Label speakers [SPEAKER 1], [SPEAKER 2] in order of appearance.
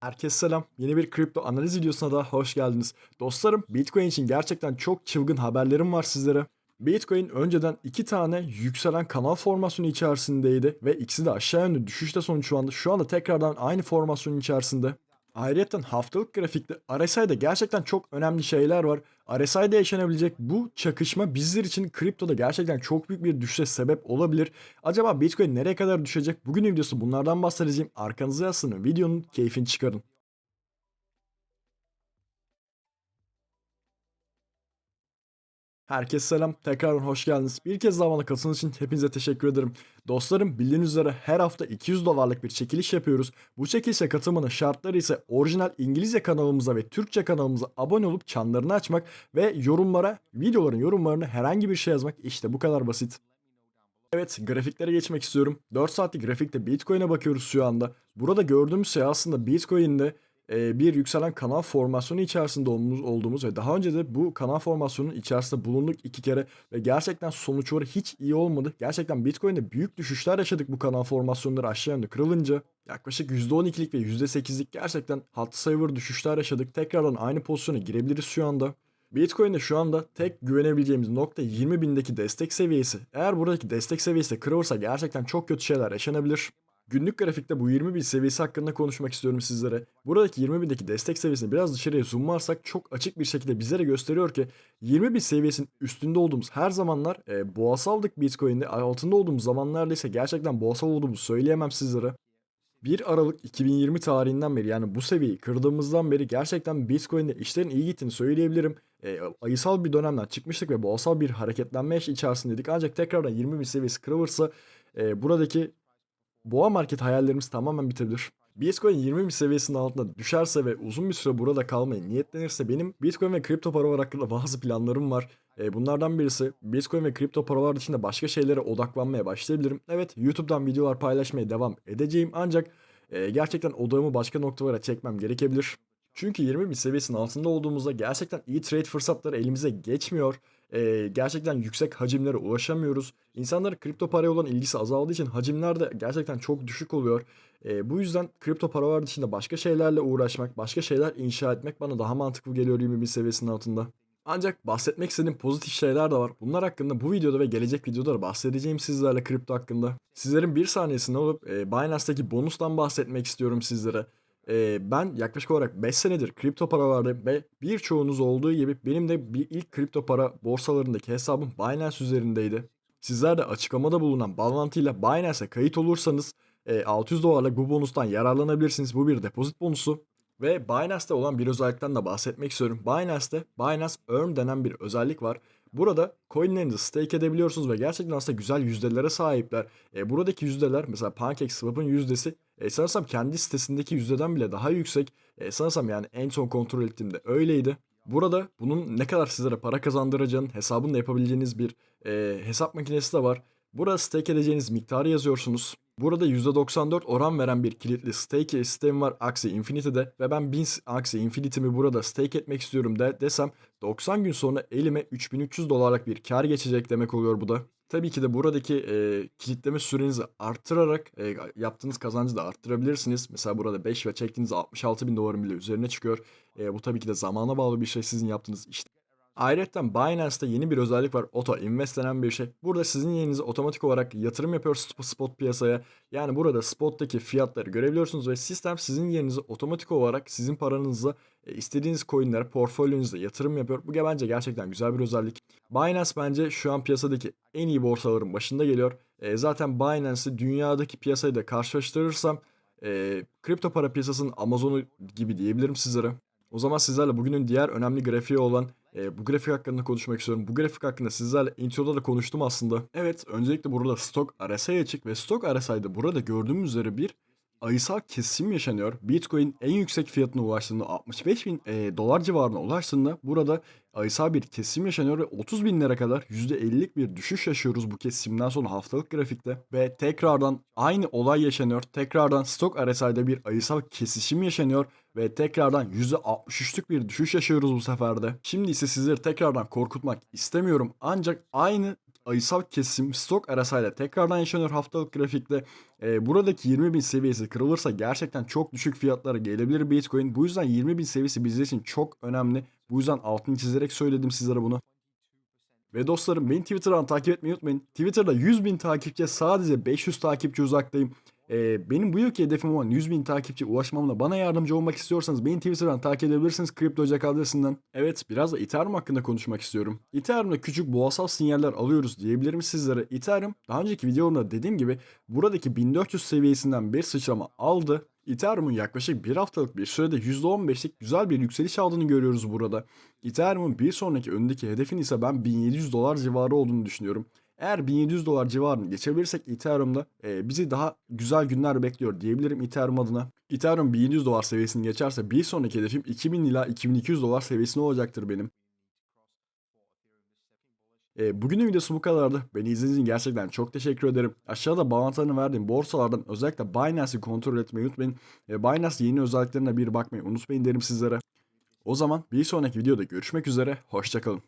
[SPEAKER 1] Herkese selam. Yeni bir kripto analiz videosuna da hoş geldiniz. Dostlarım Bitcoin için gerçekten çok çılgın haberlerim var sizlere. Bitcoin önceden iki tane yükselen kanal formasyonu içerisindeydi ve ikisi de aşağı yönlü düşüşte sonuçlandı. Şu anda tekrardan aynı formasyonun içerisinde. Ayrıca haftalık grafikte RSI'de gerçekten çok önemli şeyler var. RSI'de yaşanabilecek bu çakışma bizler için kriptoda gerçekten çok büyük bir düşüşe sebep olabilir. Acaba Bitcoin nereye kadar düşecek? Bugün videosu bunlardan bahsedeceğim. Arkanıza yaslanın videonun keyfini çıkarın. Herkese selam. Tekrardan hoş geldiniz. Bir kez daha bana katıldığınız için hepinize teşekkür ederim. Dostlarım bildiğiniz üzere her hafta 200 dolarlık bir çekiliş yapıyoruz. Bu çekilişe katılmanın şartları ise orijinal İngilizce kanalımıza ve Türkçe kanalımıza abone olup çanlarını açmak ve yorumlara, videoların yorumlarını herhangi bir şey yazmak. İşte bu kadar basit. Evet grafiklere geçmek istiyorum. 4 saatlik grafikte Bitcoin'e bakıyoruz şu anda. Burada gördüğümüz şey aslında Bitcoin'de bir yükselen kanal formasyonu içerisinde olduğumuz, ve daha önce de bu kanal formasyonunun içerisinde bulunduk iki kere ve gerçekten sonuçları hiç iyi olmadı. Gerçekten Bitcoin'de büyük düşüşler yaşadık bu kanal formasyonları aşağı yönlü kırılınca. Yaklaşık %12'lik ve %8'lik gerçekten hat sayıları düşüşler yaşadık. Tekrardan aynı pozisyona girebiliriz şu anda. Bitcoin'de şu anda tek güvenebileceğimiz nokta 20 bindeki destek seviyesi. Eğer buradaki destek seviyesi de kırılırsa gerçekten çok kötü şeyler yaşanabilir. Günlük grafikte bu 20 bin seviyesi hakkında konuşmak istiyorum sizlere. Buradaki 20 bindeki destek seviyesini biraz dışarıya zoomlarsak çok açık bir şekilde bizlere gösteriyor ki 20 bin seviyesinin üstünde olduğumuz her zamanlar e, boğasaldık Bitcoin'de altında olduğumuz zamanlarda ise gerçekten boğasal olduğumuzu söyleyemem sizlere. 1 Aralık 2020 tarihinden beri yani bu seviyeyi kırdığımızdan beri gerçekten Bitcoin'de işlerin iyi gittiğini söyleyebilirim. E, ayısal bir dönemden çıkmıştık ve boğasal bir hareketlenme içerisindeydik. Ancak tekrardan 20 bin seviyesi kırılırsa e, buradaki boğa market hayallerimiz tamamen bitebilir. Bitcoin 20 bin seviyesinin altında düşerse ve uzun bir süre burada kalmayı niyetlenirse benim Bitcoin ve kripto paralar hakkında bazı planlarım var. E, bunlardan birisi Bitcoin ve kripto paralar dışında başka şeylere odaklanmaya başlayabilirim. Evet YouTube'dan videolar paylaşmaya devam edeceğim ancak e, gerçekten odağımı başka noktalara çekmem gerekebilir. Çünkü 20 bin seviyesinin altında olduğumuzda gerçekten iyi trade fırsatları elimize geçmiyor. Ee, gerçekten yüksek hacimlere ulaşamıyoruz. İnsanların kripto paraya olan ilgisi azaldığı için hacimler de gerçekten çok düşük oluyor. Ee, bu yüzden kripto paralar dışında başka şeylerle uğraşmak, başka şeyler inşa etmek bana daha mantıklı geliyor 20 bin seviyesinin altında. Ancak bahsetmek istediğim pozitif şeyler de var. Bunlar hakkında bu videoda ve gelecek videoda bahsedeceğim sizlerle kripto hakkında. Sizlerin bir saniyesini alıp e, Binance'daki bonustan bahsetmek istiyorum sizlere. Ee, ben yaklaşık olarak 5 senedir kripto paralardayım ve birçoğunuz olduğu gibi benim de bir ilk kripto para borsalarındaki hesabım Binance üzerindeydi. Sizler de açıklamada bulunan bağlantıyla Binance'e kayıt olursanız e, 600 dolarlık bu bonustan yararlanabilirsiniz. Bu bir depozit bonusu. Ve Binance'te olan bir özellikten de bahsetmek istiyorum. Binance'te Binance Earn denen bir özellik var. Burada coinlerinizi stake edebiliyorsunuz ve gerçekten aslında güzel yüzdelere sahipler. E, buradaki yüzdeler mesela PancakeSwap'ın yüzdesi e, sanırsam kendi sitesindeki yüzdeden bile daha yüksek. E, sanırsam yani en son kontrol ettiğimde öyleydi. Burada bunun ne kadar sizlere para kazandıracağını hesabını da yapabileceğiniz bir e, hesap makinesi de var. Burada stake edeceğiniz miktarı yazıyorsunuz. Burada %94 oran veren bir kilitli stake sistemi var Axie Infinity'de ve ben 1000 Axie Infinity'mi burada stake etmek istiyorum de desem 90 gün sonra elime 3300 dolarlık bir kar geçecek demek oluyor bu da. Tabii ki de buradaki e, kilitleme sürenizi arttırarak e, yaptığınız kazancı da arttırabilirsiniz. Mesela burada 5 ve çektiğiniz 66 bin doların bile üzerine çıkıyor. E, bu tabii ki de zamana bağlı bir şey sizin yaptığınız işte. Ayrıca Binance'da yeni bir özellik var. Auto Invest denen bir şey. Burada sizin yerinize otomatik olarak yatırım yapıyor spot piyasaya. Yani burada spot'taki fiyatları görebiliyorsunuz ve sistem sizin yerinize otomatik olarak sizin paranızla e, istediğiniz coinlere portfolyonuza yatırım yapıyor. Bu bence gerçekten güzel bir özellik. Binance bence şu an piyasadaki en iyi borsaların başında geliyor. E, zaten Binance'i dünyadaki piyasayı da karşılaştırırsam e, kripto para piyasasının Amazon'u gibi diyebilirim sizlere. O zaman sizlerle bugünün diğer önemli grafiği olan e, bu grafik hakkında konuşmak istiyorum. Bu grafik hakkında sizlerle introda da konuştum aslında. Evet öncelikle burada stok RSI açık ve stok RSI'de burada gördüğümüz üzere bir ayısal kesim yaşanıyor. Bitcoin en yüksek fiyatına ulaştığında 65 bin e, dolar civarına ulaştığında burada ayısal bir kesim yaşanıyor ve 30 binlere kadar %50'lik bir düşüş yaşıyoruz bu kesimden sonra haftalık grafikte. Ve tekrardan aynı olay yaşanıyor. Tekrardan stok RSI'de bir ayısal kesişim yaşanıyor ve tekrardan %63'lük bir düşüş yaşıyoruz bu seferde. Şimdi ise sizleri tekrardan korkutmak istemiyorum ancak aynı ayısal kesim stok arasayla tekrardan yaşanıyor haftalık grafikte. Ee, buradaki 20.000 seviyesi kırılırsa gerçekten çok düşük fiyatlara gelebilir Bitcoin. Bu yüzden 20.000 seviyesi bizler için çok önemli. Bu yüzden altını çizerek söyledim sizlere bunu. Ve dostlarım beni Twitter'dan takip etmeyi unutmayın. Twitter'da 100 bin takipçiye sadece 500 takipçi uzaktayım. Ee, benim bu yılki hedefim olan 100 bin takipçi ulaşmamda bana yardımcı olmak istiyorsanız beni Twitter'dan takip edebilirsiniz Kripto Ocak adresinden. Evet biraz da Ethereum hakkında konuşmak istiyorum. Ethereum'da küçük boğasal sinyaller alıyoruz diyebilirim sizlere. Ethereum daha önceki videomda dediğim gibi buradaki 1400 seviyesinden bir sıçrama aldı. Ethereum'un yaklaşık bir haftalık bir sürede %15'lik güzel bir yükseliş aldığını görüyoruz burada. Ethereum'un bir sonraki öndeki hedefin ise ben 1700 dolar civarı olduğunu düşünüyorum. Eğer 1700 dolar civarını geçebilirsek Ethereum'da e, bizi daha güzel günler bekliyor diyebilirim Ethereum adına. Ethereum 1700 dolar seviyesini geçerse bir sonraki hedefim 2000 ila 2200 dolar seviyesinde olacaktır benim. E, bugünün videosu bu kadardı. Beni izlediğiniz için gerçekten çok teşekkür ederim. Aşağıda bağlantılarını verdiğim borsalardan özellikle Binance'i kontrol etmeyi unutmayın. E, Binance yeni özelliklerine bir bakmayı unutmayın derim sizlere. O zaman bir sonraki videoda görüşmek üzere. Hoşçakalın.